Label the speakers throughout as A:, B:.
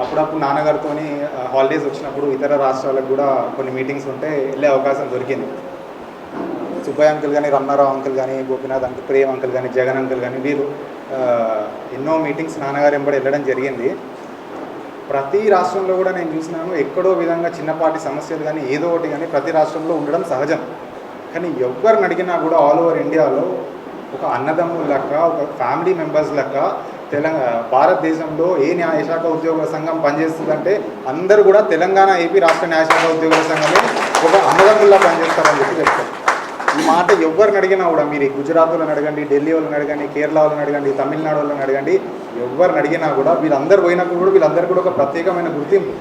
A: అప్పుడప్పుడు నాన్నగారితో హాలిడేస్ వచ్చినప్పుడు ఇతర రాష్ట్రాలకు కూడా కొన్ని మీటింగ్స్ ఉంటే వెళ్ళే అవకాశం దొరికింది. సుబ్బయ్య అంకుల్ కానీ రమణారావు అంకుల్ కానీ గోపినాథ్ అంకుల్ ప్రేమ్ అంకుల్ కానీ జగన్ అంకుల్ కానీ వీరు ఎన్నో మీటింగ్స్ నాన్నగారు ఎంబడి వెళ్ళడం జరిగింది. ప్రతి రాష్ట్రంలో కూడా నేను చూసినాను ఎక్కడో విధంగా చిన్నపాటి సమస్యలు కానీ ఏదో ఒకటి కానీ ప్రతి రాష్ట్రంలో ఉండడం సహజం. కానీ ఎవరిని అడిగినా కూడా ఆల్ ఓవర్ ఇండియాలో ఒక అన్నదమ్ముల లెక్క ఒక ఫ్యామిలీ మెంబర్స్ లెక్క తెలంగాణ భారతదేశంలో ఏ న్యాయశాఖ ఉద్యోగుల సంఘం పనిచేస్తుందంటే అందరూ కూడా తెలంగాణ ఏపీ రాష్ట్ర న్యాయశాఖ ఉద్యోగుల సంఘమే ఒక అన్నదమ్ముల్లా పనిచేస్తారని చెప్పి చెప్తారు. ఈ మాట ఎవరిని అడిగినా కూడా మీరు గుజరాత్ వాళ్ళని అడగండి ఢిల్లీ వాళ్ళని అడగండి కేరళ వాళ్ళని అడగండి తమిళనాడు వాళ్ళని అడగండి ఎవరిని అడిగినా కూడా వీళ్ళందరూ పోయినప్పుడు కూడా వీళ్ళందరూ కూడా ఒక ప్రత్యేకమైన గుర్తింపు.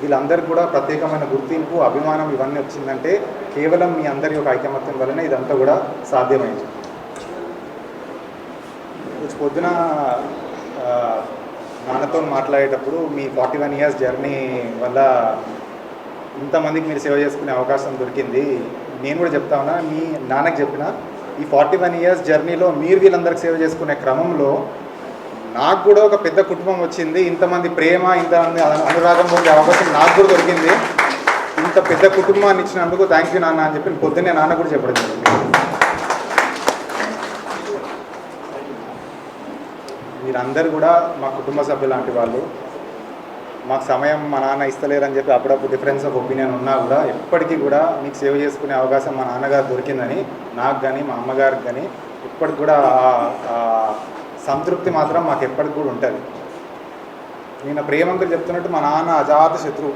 A: వీళ్ళందరికీ కూడా ప్రత్యేకమైన గుర్తింపు అభిమానం ఇవన్నీ వచ్చిందంటే కేవలం మీ అందరి యొక్క ఐకమత్యం వలన ఇదంతా కూడా సాధ్యమైంది. పొద్దున నాన్నతో మాట్లాడేటప్పుడు మీ ఫార్టీ వన్ ఇయర్స్ జర్నీ వల్ల ఇంతమందికి మీరు సేవ చేసుకునే అవకాశం దొరికింది. నేను కూడా చెప్తా ఉన్నా మీ నాన్నకి చెప్పిన ఈ ఫార్టీ వన్ ఇయర్స్ జర్నీలో మీరు వీళ్ళందరికి సేవ చేసుకునే క్రమంలో నాకు కూడా ఒక పెద్ద కుటుంబం వచ్చింది. ఇంతమంది ప్రేమ ఇంతమంది అనురాగం పొందే అవకాశం నాకు కూడా దొరికింది. ఇంత పెద్ద కుటుంబాన్ని ఇచ్చినందుకు థ్యాంక్ యూ నాన్న అని చెప్పి పొద్దున్నే నాన్న కూడా చెప్పడం జరిగింది. మీరందరూ కూడా మా కుటుంబ సభ్యులు లాంటి వాళ్ళు మాకు సమయం మా నాన్న ఇస్తలేరని చెప్పి అప్పుడప్పుడు డిఫరెన్స్ ఆఫ్ ఒపీనియన్ ఉన్నా కూడా ఎప్పటికీ కూడా మీకు సేవ చేసుకునే అవకాశం మా నాన్నగారు దొరికిందని నాకు కానీ మా అమ్మగారికి కానీ ఇప్పటికి కూడా సంతృప్తి మాత్రం మాకు ఎప్పటికి కూడా ఉంటుంది. నేను ప్రేమంకులు చెప్తున్నట్టు మా నాన్న అజాత శత్రువు.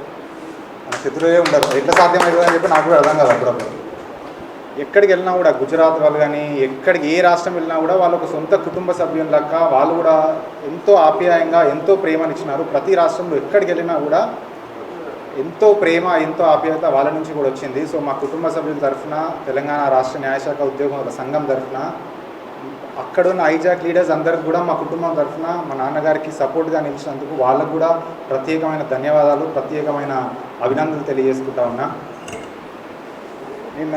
A: శత్రువే ఉండరు. ఎట్లా సాధ్యమవుతుంది అని చెప్పి నాకు కూడా అర్థం కాదు అప్పుడప్పుడు. ఎక్కడికి వెళ్ళినా కూడా గుజరాత్ వాళ్ళు కానీ ఎక్కడికి ఏ రాష్ట్రం వెళ్ళినా కూడా వాళ్ళ ఒక సొంత కుటుంబ సభ్యుల లెక్క వాళ్ళు కూడా ఎంతో ఆప్యాయంగా ఎంతో ప్రేమనిచ్చినారు ప్రతి రాష్ట్రంలో ఎక్కడికి వెళ్ళినా కూడా ఎంతో ప్రేమ ఎంతో ఆప్యాయత వాళ్ళ నుంచి కూడా వచ్చింది. సో మా కుటుంబ సభ్యుల తరఫున తెలంగాణ రాష్ట్ర న్యాయశాఖ ఉద్యోగం సంఘం తరఫున అక్కడున్న ఐజాక్ లీడర్స్ అందరికి కూడా మా కుటుంబం తరఫున మా నాన్నగారికి సపోర్ట్గా నిలిచినందుకు వాళ్ళకు కూడా ప్రత్యేకమైన ధన్యవాదాలు ప్రత్యేకమైన అభినందనలు తెలియజేసుకుంటా ఉన్నా. నిన్న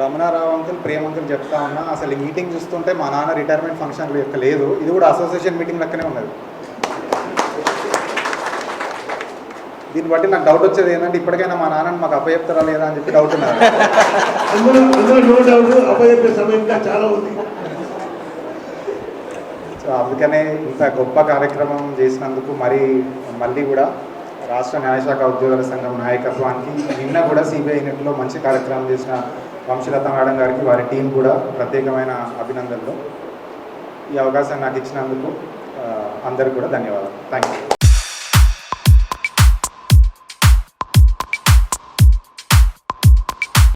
A: రమణారావు అంకుల్ ప్రేమ్ అంకుల్ చెప్తా ఉన్నా అసలు ఈ మీటింగ్ చూస్తుంటే మా నాన్న రిటైర్మెంట్ ఫంక్షన్ యొక్క లేదు. ఇది కూడా అసోసియేషన్ మీటింగ్ లెక్కనే ఉన్నది. దీన్ని బట్టి నాకు డౌట్ వచ్చేది ఏంటంటే ఇప్పటికైనా మా నాన్నని మాకు అప్పచెప్తారా లేదా అని చెప్పి డౌట్
B: ఉంది.
A: సో అందుకనే ఇంత గొప్ప కార్యక్రమం చేసినందుకు మరి మళ్ళీ కూడా రాష్ట్ర న్యాయశాఖ ఉద్యోగుల సంఘం నాయకత్వానికి నిన్న కూడా సిబిఐ యూనిట్లో మంచి కార్యక్రమం చేసిన వంశీలత మేడం గారికి వారి టీం కూడా ప్రత్యేకమైన అభినందనలు. ఈ అవకాశం నాకు ఇచ్చినందుకు అందరికీ కూడా ధన్యవాదాలు.